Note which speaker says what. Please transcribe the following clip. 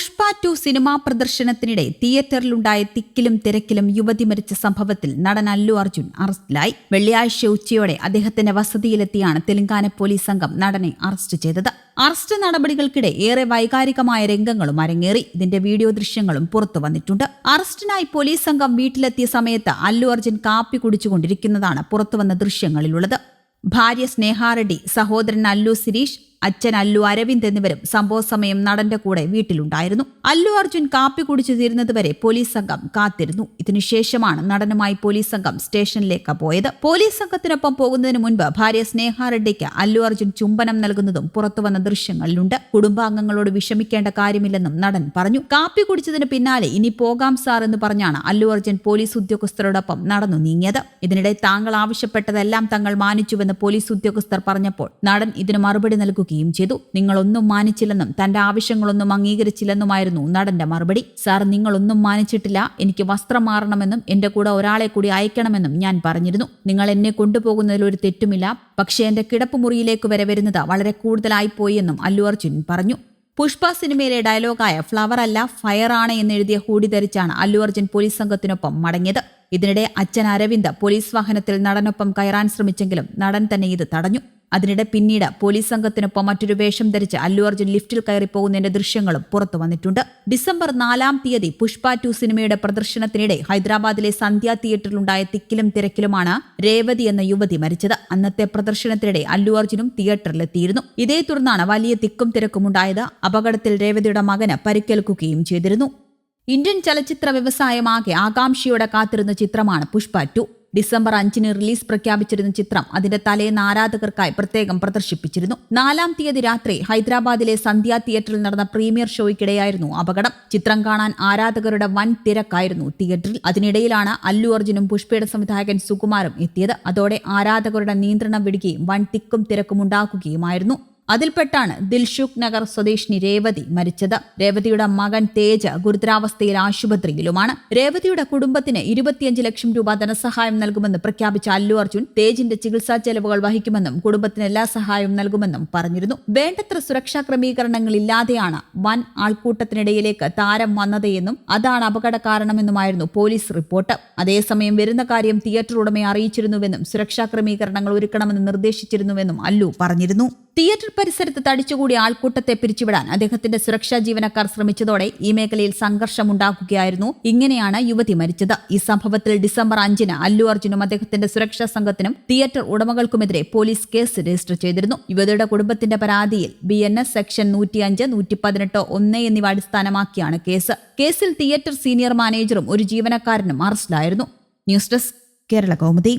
Speaker 1: Pushpa two cinema പ്രദർശനത്തിനിടെ തിയേറ്ററിലുണ്ടായ തിക്കിലും തിരക്കിലും യുവതി മരിച്ച സംഭവത്തിൽ നടൻ അല്ലു അർജുൻ അറസ്റ്റിലായി. വെള്ളിയാഴ്ച ഉച്ചയോടെ അദ്ദേഹത്തിന്റെ വസതിയിലെത്തിയാണ് തെലങ്കാന പോലീസ് സംഘം നടനെ അറസ്റ്റ് ചെയ്തത്. അറസ്റ്റ് നടപടികൾക്കിടെ ഏറെ വൈകാരികമായ രംഗങ്ങളും അരങ്ങേറി. ഇതിന്റെ വീഡിയോ ദൃശ്യങ്ങളും പുറത്തു വന്നിട്ടുണ്ട്. അറസ്റ്റിനായി പോലീസ് സംഘം വീട്ടിലെത്തിയ സമയത്ത് അല്ലു അർജുൻ കാപ്പി കുടിച്ചുകൊണ്ടിരിക്കുന്നതാണ് പുറത്തുവന്ന ദൃശ്യങ്ങളിലുള്ളത്. ഭാര്യ സ്നേഹാറെഡ്ഡി സഹോദരൻ അല്ലു സിരീഷ് അച്ഛൻ അല്ലു അരവിന്ദ് എന്നിവരും സംഭവ സമയം നടന്റെ കൂടെ വീട്ടിലുണ്ടായിരുന്നു. അല്ലു അർജുൻ കാപ്പി കുടിച്ചു തീരുന്നതുവരെ പോലീസ് സംഘം കാത്തിരുന്നു. ഇതിനുശേഷമാണ് നടനുമായി പോലീസ് സംഘം സ്റ്റേഷനിലേക്ക് പോയത്. പോലീസ് സംഘത്തിനൊപ്പം പോകുന്നതിന് മുൻപ് ഭാര്യ സ്നേഹ റെഡ്ഡിക്ക് അല്ലു അർജുൻ ചുംബനം നൽകുന്നതും പുറത്തുവന്ന ദൃശ്യങ്ങളിലുണ്ട്. കുടുംബാംഗങ്ങളോട് വിഷമിക്കേണ്ട കാര്യമില്ലെന്നും നടൻ പറഞ്ഞു. കാപ്പി കുടിച്ചതിന് പിന്നാലെ ഇനി പോകാം സാർ എന്ന് പറഞ്ഞാണ് അല്ലു അർജുൻ പോലീസ് ഉദ്യോഗസ്ഥരോടൊപ്പം നടന്നു നീങ്ങിയത്. ഇതിനിടെ താങ്കൾ ആവശ്യപ്പെട്ടതെല്ലാം തങ്ങൾ മാനിച്ചുവെന്ന് പോലീസ് ഉദ്യോഗസ്ഥർ പറഞ്ഞപ്പോൾ നടൻ ഇതിന് മറുപടി നൽകുകയും ചെയ്തു. നിങ്ങളൊന്നും മാനിച്ചില്ലെന്നും തന്റെ ആവശ്യങ്ങളൊന്നും അംഗീകരിച്ചില്ലെന്നുമായിരുന്നു നടന്റെ മറുപടി. സാർ നിങ്ങളൊന്നും മാനിച്ചിട്ടില്ല. എനിക്ക് വസ്ത്രം മാറണമെന്നും എന്റെ കൂടെ ഒരാളെ കൂടി അയക്കണമെന്നും ഞാൻ പറഞ്ഞിരുന്നു. നിങ്ങൾ എന്നെ കൊണ്ടുപോകുന്നതിൽ ഒരു തെറ്റുമില്ല. പക്ഷേ എന്റെ കിടപ്പുമുറിയിലേക്ക് വരെ വരുന്നത് വളരെ കൂടുതലായിപ്പോയി എന്നും അല്ലു അർജുൻ പറഞ്ഞു. പുഷ്പ സിനിമയിലെ ഡയലോഗായ ഫ്ലവർ അല്ല ഫയർ ആണ് എന്നെഴുതിയ ഹൂടി ധരിച്ചാണ് അല്ലു അർജുൻ പോലീസ് സംഘത്തിനൊപ്പം മടങ്ങിയത്. ഇതിനിടെ അച്ഛൻ അരവിന്ദ് പോലീസ് വാഹനത്തിൽ നടനൊപ്പം കയറാൻ ശ്രമിച്ചെങ്കിലും നടൻ തന്നെ ഇത് തടഞ്ഞു. അതിനിടെ പിന്നീട് പോലീസ് സംഘത്തിനൊപ്പം മറ്റൊരു വേഷം ധരിച്ച് അല്ലു അർജുൻ ലിഫ്റ്റിൽ കയറി പോകുന്നതിന്റെ ദൃശ്യങ്ങളും പുറത്തു വന്നിട്ടുണ്ട്. ഡിസംബർ നാലാം തീയതി പുഷ്പ ടു സിനിമയുടെ പ്രദർശനത്തിനിടെ ഹൈദരാബാദിലെ സന്ധ്യ തിയേറ്ററിലുണ്ടായ തിക്കിലും തിരക്കിലുമാണ് രേവതി എന്ന യുവതി മരിച്ചത്. അന്നത്തെ പ്രദർശനത്തിനിടെ അല്ലു അർജുനും തിയേറ്ററിലെത്തിയിരുന്നു. ഇതേ തുടർന്നാണ് വലിയ തിക്കും തിരക്കും ഉണ്ടായത്. അപകടത്തിൽ രേവതിയുടെ മകന് പരിക്കേൽക്കുകയും ചെയ്തിരുന്നു. ഇന്ത്യൻ ചലച്ചിത്ര വ്യവസായമാകെ ആകാംക്ഷയോടെ കാത്തിരുന്ന ചിത്രമാണ് പുഷ്പ ടു. ഡിസംബർ അഞ്ചിന് റിലീസ് പ്രഖ്യാപിച്ചിരുന്ന ചിത്രം അതിന്റെ തലേന്ന് ആരാധകർക്കായി പ്രത്യേകം പ്രദർശിപ്പിച്ചിരുന്നു. നാലാം തീയതി രാത്രി ഹൈദരാബാദിലെ സന്ധ്യ തിയേറ്ററിൽ നടന്ന പ്രീമിയർ ഷോയ്ക്കിടെയായിരുന്നു അപകടം. ചിത്രം കാണാൻ ആരാധകരുടെ വൻ തിരക്കായിരുന്നു തിയേറ്ററിൽ. അതിനിടയിലാണ് അല്ലു അർജുനും പുഷ്പയുടെ സംവിധായകൻ സുകുമാരും എത്തിയത്. അതോടെ ആരാധകരുടെ നിയന്ത്രണം വിടുകയും വൻ തിക്കും തിരക്കും ഉണ്ടാക്കുകയുമായിരുന്നു. അതിൽപ്പെട്ടാണ് ദിൽഷുഖ് നഗർ സ്വദേശിനി രേവതി മരിച്ചത്. രേവതിയുടെ മകൻ തേജ ഗുരുതരാവസ്ഥയിൽ ആശുപത്രിയിലുമാണ്. രേവതിയുടെ കുടുംബത്തിന് ഇരുപത്തിയഞ്ച് ലക്ഷം രൂപ ധനസഹായം നൽകുമെന്ന് പ്രഖ്യാപിച്ച അല്ലു അർജുൻ തേജിന്റെ ചികിത്സാ ചെലവുകൾ വഹിക്കുമെന്നും കുടുംബത്തിന് എല്ലാ സഹായവും നൽകുമെന്നും പറഞ്ഞിരുന്നു. വേണ്ടത്ര സുരക്ഷാ ക്രമീകരണങ്ങളില്ലാതെയാണ് വൻ ആൾക്കൂട്ടത്തിനിടയിലേക്ക് താരം വന്നതെന്നും അതാണ് അപകട കാരണമെന്നുമായിരുന്നു പോലീസ് റിപ്പോർട്ട്. അതേസമയം വരുന്ന കാര്യം തിയേറ്റർ ഉടമയെ അറിയിച്ചിരുന്നുവെന്നും സുരക്ഷാ ക്രമീകരണങ്ങൾ ഒരുക്കണമെന്ന് നിർദ്ദേശിച്ചിരുന്നുവെന്നും അല്ലു പറഞ്ഞിരുന്നു. തിയേറ്റർ പരിസരത്ത് തടിച്ചുകൂടി ആൾക്കൂട്ടത്തെ പിരിച്ചുവിടാൻ അദ്ദേഹത്തിന്റെ സുരക്ഷാ ജീവനക്കാർ ശ്രമിച്ചതോടെ ഈ മേഖലയിൽ സംഘർഷമുണ്ടാക്കുകയായിരുന്നു ഇങ്ങനെയാണ് യുവതി മരിച്ചത്. ഈ സംഭവത്തിൽ ഡിസംബർ അഞ്ചിന് അല്ലു അർജുനും അദ്ദേഹത്തിന്റെ സുരക്ഷാ സംഘത്തിനും തിയേറ്റർ ഉടമകൾക്കുമെതിരെ പോലീസ് കേസ് രജിസ്റ്റർ ചെയ്തിരുന്നു. യുവതിയുടെ കുടുംബത്തിന്റെ പരാതിയിൽ ബി എൻ എസ് സെക്ഷൻ നൂറ്റിയഞ്ച് നൂറ്റി പതിനെട്ട് ഒന്ന് എന്നിവ അടിസ്ഥാനമാക്കിയാണ് കേസ്. കേസിൽ തിയേറ്റർ സീനിയർ മാനേജറും ഒരു ജീവനക്കാരനും അറസ്റ്റിലായിരുന്നു. News desk Kerala Kaumudi.